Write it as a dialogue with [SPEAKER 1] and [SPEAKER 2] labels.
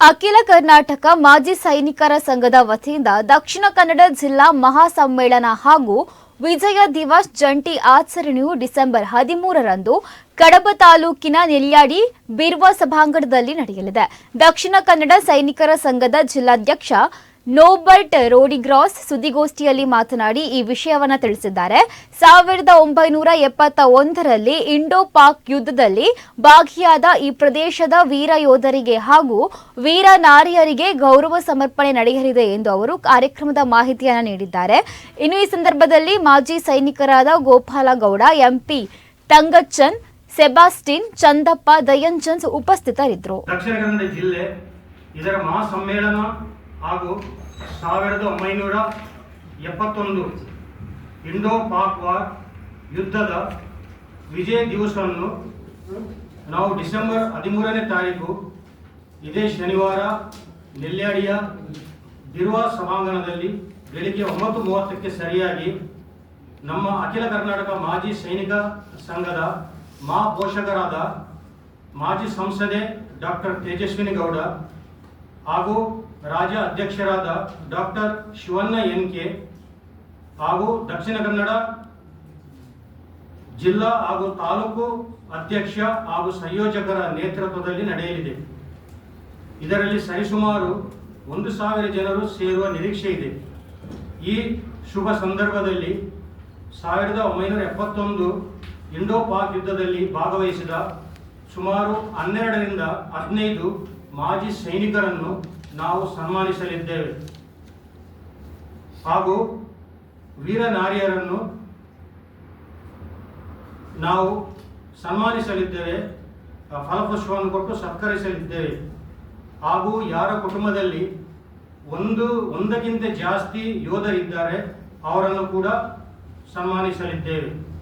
[SPEAKER 1] ಅಖಿಲ ಕರ್ನಾಟಕ ಮಾಜಿ ಸೈನಿಕರ ಸಂಘದ ವತಿಯಿಂದ ದಕ್ಷಿಣ ಕನ್ನಡ ಜಿಲ್ಲಾ ಮಹಾಸಮ್ಮೇಳನ ಹಾಗೂ ವಿಜಯ ದಿವಸ್ ಜಂಟಿ ಆಚರಣೆಯು ಡಿಸೆಂಬರ್ ಹದಿಮೂರರಂದು ಕಡಬ ತಾಲೂಕಿನ ನೆಲ್ಯಾಡಿ ಬಿರ್ವ ಸಭಾಂಗಣದಲ್ಲಿ ನಡೆಯಲಿದೆ. ದಕ್ಷಿಣ ಕನ್ನಡ ಸೈನಿಕರ ಸಂಘದ ಜಿಲ್ಲಾಧ್ಯಕ್ಷ ನೋಬರ್ಟ್ ರೋಡಿಗ್ರಾಸ್ ಸುದ್ದಿಗೋಷ್ಠಿಯಲ್ಲಿ ಮಾತನಾಡಿ ಈ ವಿಷಯವನ್ನ ತಿಳಿಸಿದ್ದಾರೆ. ಸಾವಿರದ ಒಂಬೈನೂರ ಎಪ್ಪತ್ತ ಒಂದರಲ್ಲಿ ಇಂಡೋ ಪಾಕ್ ಯುದ್ಧದಲ್ಲಿ ಭಾಗಿಯಾದ ಈ ಪ್ರದೇಶದ ವೀರ ಯೋಧರಿಗೆ ಹಾಗೂ ವೀರ ನಾರಿಯರಿಗೆ ಗೌರವ ಸಮರ್ಪಣೆ ನಡೆಯಲಿದೆ ಎಂದು ಅವರು ಕಾರ್ಯಕ್ರಮದ ಮಾಹಿತಿಯನ್ನು ನೀಡಿದ್ದಾರೆ. ಇನ್ನು ಈ ಸಂದರ್ಭದಲ್ಲಿ ಮಾಜಿ ಸೈನಿಕರಾದ ಗೋಪಾಲ ಗೌಡ ಎಂಪಿ ತಂಗಚ್ಚನ್, ಸೆಬಾಸ್ಟಿನ್, ಚಂದಪ್ಪ ದಯಂಚಂದ್ ಉಪಸ್ಥಿತರಿದ್ದರು.
[SPEAKER 2] ಹಾಗೂ ಸಾವಿರದ ಒಂಬೈನೂರ ಎಪ್ಪತ್ತೊಂದು ಇಂಡೋ ಪಾಕ್ ವಾರ್ ಯುದ್ಧದ ವಿಜಯ ದಿವಸವನ್ನು ನಾವು ಡಿಸೆಂಬರ್ ಹದಿಮೂರನೇ ತಾರೀಕು, ಇದೇ ಶನಿವಾರ ನೆಲ್ಯಾಡಿಯ ಬಿರುವ ಸಭಾಂಗಣದಲ್ಲಿ ಬೆಳಿಗ್ಗೆ ಒಂಬತ್ತು ಮೂವತ್ತಕ್ಕೆ ಸರಿಯಾಗಿ ನಮ್ಮ ಅಖಿಲ ಕರ್ನಾಟಕ ಮಾಜಿ ಸೈನಿಕ ಸಂಘದ ಮಾ ಪೋಷಕರಾದ ಮಾಜಿ ಸಂಸದೆ ಡಾಕ್ಟರ್ ತೇಜಸ್ವಿನಿ ಗೌಡ ಹಾಗೂ ರಾಜ್ಯ ಅಧ್ಯಕ್ಷರಾದ ಡಾಕ್ಟರ್ ಶಿವಣ್ಣ ಎನ್ ಕೆ ಹಾಗೂ ದಕ್ಷಿಣ ಕನ್ನಡ ಜಿಲ್ಲಾ ಹಾಗೂ ತಾಲೂಕು ಅಧ್ಯಕ್ಷ ಹಾಗೂ ಸಂಯೋಜಕರ ನೇತೃತ್ವದಲ್ಲಿ ನಡೆಯಲಿದೆ. ಇದರಲ್ಲಿ ಸರಿಸುಮಾರು ಒಂದು ಸಾವಿರ ಜನರು ಸೇರುವ ನಿರೀಕ್ಷೆ ಇದೆ. ಈ ಶುಭ ಸಂದರ್ಭದಲ್ಲಿ ಸಾವಿರದ ಒಂಬೈನೂರ ಎಪ್ಪತ್ತೊಂದು ಇಂಡೋ ಪಾಕ್ ಯುದ್ಧದಲ್ಲಿ ಭಾಗವಹಿಸಿದ ಸುಮಾರು ಹನ್ನೆರಡರಿಂದ ಹದಿನೈದು ಮಾಜಿ ಸೈನಿಕರನ್ನು ನಾವು ಸನ್ಮಾನಿಸಲಿದ್ದೇವೆ. ಹಾಗೂ ವೀರ ನಾರಿಯರನ್ನು ನಾವು ಸನ್ಮಾನಿಸಲಿದ್ದೇವೆ. ಫಲಪುಷ್ಪವನ್ನು ಕೊಟ್ಟು ಸತ್ಕರಿಸಲಿದ್ದೇವೆ. ಹಾಗೂ ಯಾರ ಕುಟುಂಬದಲ್ಲಿ ಒಂದು, ಒಂದಕ್ಕಿಂತ ಜಾಸ್ತಿ ಯೋಧರಿದ್ದಾರೆ, ಅವರನ್ನು ಕೂಡ ಸನ್ಮಾನಿಸಲಿದ್ದೇವೆ.